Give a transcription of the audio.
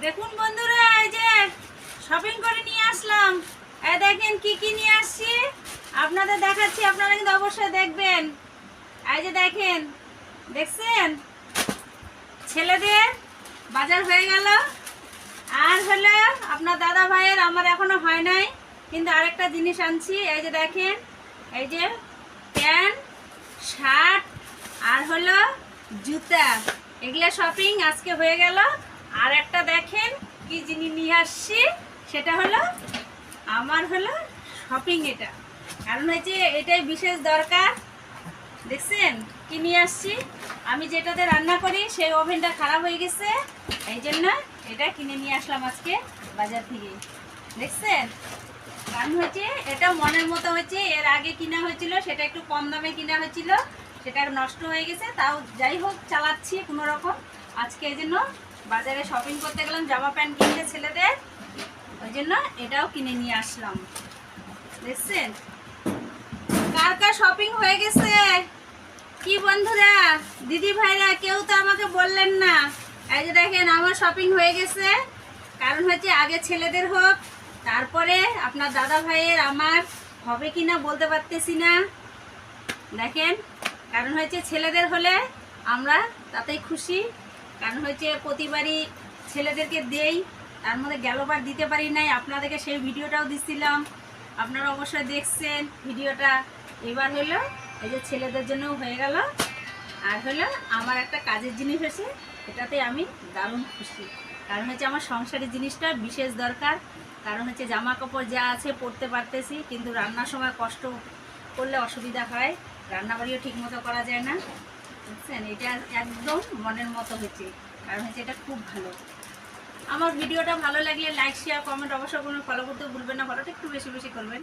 দেখুন বন্ধুরা, এই যে শপিং করে নিয়ে আসলাম। এই দেখেন কি কি নিয়ে আসছি? আপনাদের দেখাচ্ছি, আপনারা কিন্তু অবশ্যই দেখবেন। এই যে দেখেন, দেখছেন? ছেলেদের বাজার হয়ে গেল। আর হলো, আপনার দাদা ভাইয়ের আমার এখনও হয় নাই, কিন্তু আরেকটা জিনিস আনছি। এই যে দেখেন, এই যে প্যান্ট, শার্ট, আর হলো জুতা। এগুলো শপিং আজকে হয়ে গেল। আর একটা দেখেন কি জিনিস নিয়ে আসছি, সেটা হলো, আমার হলো শপিং এটা। কারণ হচ্ছে এটাই বিশেষ দরকার। দেখছেন? কি নিয়ে আসছি? আমি যেটাতে রান্না করি, সেই ওভেনটা খারাপ হয়ে গেছে। এই জন্য এটা কিনে নিয়ে আসলাম আজকে বাজার থেকে। দেখছেন? কারণ হচ্ছে, এটা মনের মতো হচ্ছে, এর আগে কিনা হয়েছিল, সেটা একটু কম দামে কিনা হয়েছিল, সেটা নষ্ট হয়ে গেছে। তাও যাই হোক, চালাচ্ছি কোনো রকম। আজকে এই জন্য বাজারে শপিং করতে গেলাম, জামা প্যান্ট কিনতে ছেলেদের। ওই জন্য এটাও কিনে নিয়ে আসলাম। দেখছেন? কার কার শপিং হয়ে গেছে? কি বন্ধুরা? দিদি ভাইরা, কেউ তো আমাকে বললেন না। এই যে দেখেন, আমার শপিং হয়ে গেছে। কারণ হচ্ছে আগে ছেলেদের হোক, তারপরে আপনার দাদা ভাইয়ের, আমার, হবে কি না বলতে পারতেছি না। দেখেন, কারণ হচ্ছে ছেলেদের হলে আমরা তাতেই খুশি। কারণ হচ্ছে প্রতিবারই ছেলেদেরকে দেই, তার মধ্যে গেলবার দিতে পারি নাই, আপনাদেরকে সেই ভিডিওটাও দিচ্ছিলাম আপনারা অবশ্যই দেখছেন ভিডিওটা। এবার হলো এই যে ছেলেদের জন্যও হয়ে গেল। আর হলো আমার একটা কাজের জিনিস হয়েছে, এটাতে আমি দারুণ খুশি। কারণ হচ্ছে আমার সংসারের জিনিসটা বিশেষ দরকার। কারণ হচ্ছে জামা কাপড় যা আছে পরতে পারতেছি, কিন্তু রান্নার সময় কষ্ট করলে অসুবিধা হয়, রান্নাবাড়িও ঠিক মতো করা যায় না। বুঝছেন? এটা একদম মনের মতো হয়েছে, কারণ হচ্ছে এটা খুব ভালো। আমার ভিডিওটা ভালো লাগলে লাইক শেয়ার কমেন্ট অবশ্যই কোনো ফলো করতে ভুলবেন না ফলোটা একটু বেশি বেশি করবেন।